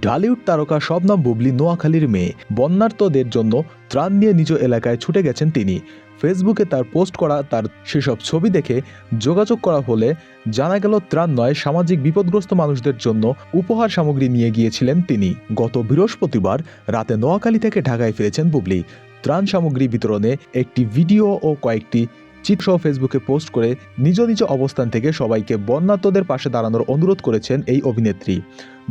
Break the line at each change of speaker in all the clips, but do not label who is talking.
ঢালিউড তারকা শবনম বুবলি নোয়াখালীর মেয়ে। বন্যার্তদের জন্য ত্রাণ নিয়ে নিজ এলাকায় ছুটে গেছেন তিনি। ফেসবুকে তার পোস্ট করা, তার সেসব ছবি দেখে যোগাযোগ করা হলে জানা গেল ত্রাণ নয়, সামাজিক বিপদগ্রস্ত মানুষদের জন্য উপহার সামগ্রী নিয়ে গিয়েছিলেন তিনি। গত বৃহস্পতিবার রাতে নোয়াখালী থেকে ঢাকায় ফিরেছেন বুবলি। ত্রাণ সামগ্রী বিতরণে একটি ভিডিও ও কয়েকটি চিত্র ফেসবুকে পোস্ট করে নিজ নিজ অবস্থান থেকে সবাইকে বন্যার্তদের পাশে দাঁড়ানোর অনুরোধ করেছেন এই অভিনেত্রী।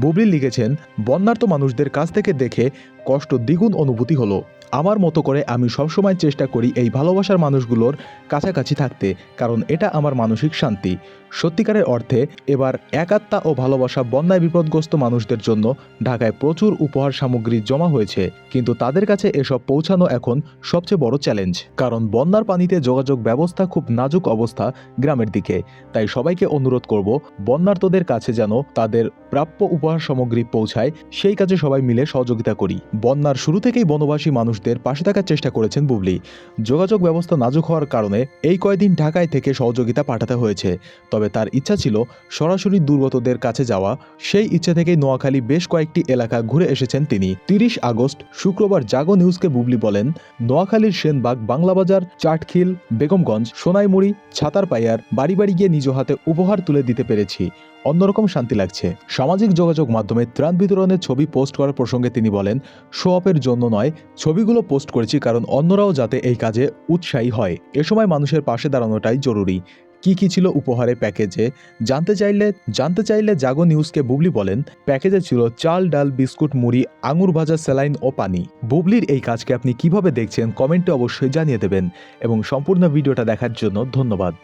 বুবলি লিখেছেন, বন্যার্ত মানুষদের কাছ থেকে দেখে কষ্ট দ্বিগুণ অনুভূতি হলো। আমার মতো করে আমি সবসময় চেষ্টা করি এই ভালোবাসার মানুষগুলোর কাছাকাছি থাকতে, কারণ এটা আমার মানসিক শান্তি। সত্যিকারের অর্থে এবার একাত্মা ও ভালোবাসা বন্যায় বিপদগ্রস্ত মানুষদের জন্য ঢাকায় প্রচুর উপহার সামগ্রী জমা হয়েছে, কিন্তু তাদের কাছে এসব পৌঁছানো এখন সবচেয়ে বড় চ্যালেঞ্জ। কারণ বন্যার পানিতে যোগাযোগ ব্যবস্থা খুব নাজুক অবস্থা গ্রামের দিকে, তাই সবাইকে অনুরোধ করব বন্যার্তদের কাছে যেন তাদের প্রাপ্য উপহার সামগ্রী পৌঁছায়, সেই কাজে সবাই মিলে সহযোগিতা করি। বন্যার শুরু থেকেই বনবাসী মানুষদের পাশে থাকার চেষ্টা করেছেন বুবলি। যোগাযোগ ব্যবস্থা নাজুক হওয়ার কারণে এই কয়দিন ঢাকায় থেকে সহযোগিতা পাঠাতে হয়েছে। তবে তার ইচ্ছা ছিল সরাসরি দুর্গতদের কাছে যাওয়া। সেই ইচ্ছা থেকেই নোয়াখালী বেশ কয়েকটি এলাকা ঘুরে এসেছেন তিনি। তিরিশ আগস্ট, শুক্রবার জাগো নিউজকে বুবলি বলেন, নোয়াখালীর সেনবাগ বাংলাবাজার চাটখিল, বেগমগঞ্জ, সোনাইমুড়ি, ছাতারপাইয়ার বাড়ি বাড়ি গিয়ে নিজ হাতে উপহার তুলে দিতে পেরেছি। অন্যরকম শান্তি লাগছে। সামাজিক যোগাযোগ মাধ্যমে ত্রাণ বিতরণের ছবি পোস্ট করার প্রসঙ্গে তিনি বলেন শো অফের জন্য নয়, ছবিগুলো পোস্ট করেছি কারণ অন্যরাও যাতে এই কাজে উৎসাহী হয়। এ সময় মানুষের পাশে দাঁড়ানোটাই জরুরি। কি কি ছিল উপহারে প্যাকেজে? জানতে চাইলে জানতে চাইলে জাগো নিউজকে বুবলি বলেন, প্যাকেজে ছিল চাল, ডাল, বিস্কুট, মুড়ি, আঙুর ভাজা, স্যালাইন ও পানি। বুবলির এই কাজকে আপনি কীভাবে দেখছেন কমেন্টে অবশ্যই জানিয়ে দেবেন এবং সম্পূর্ণ ভিডিওটা দেখার জন্য ধন্যবাদ।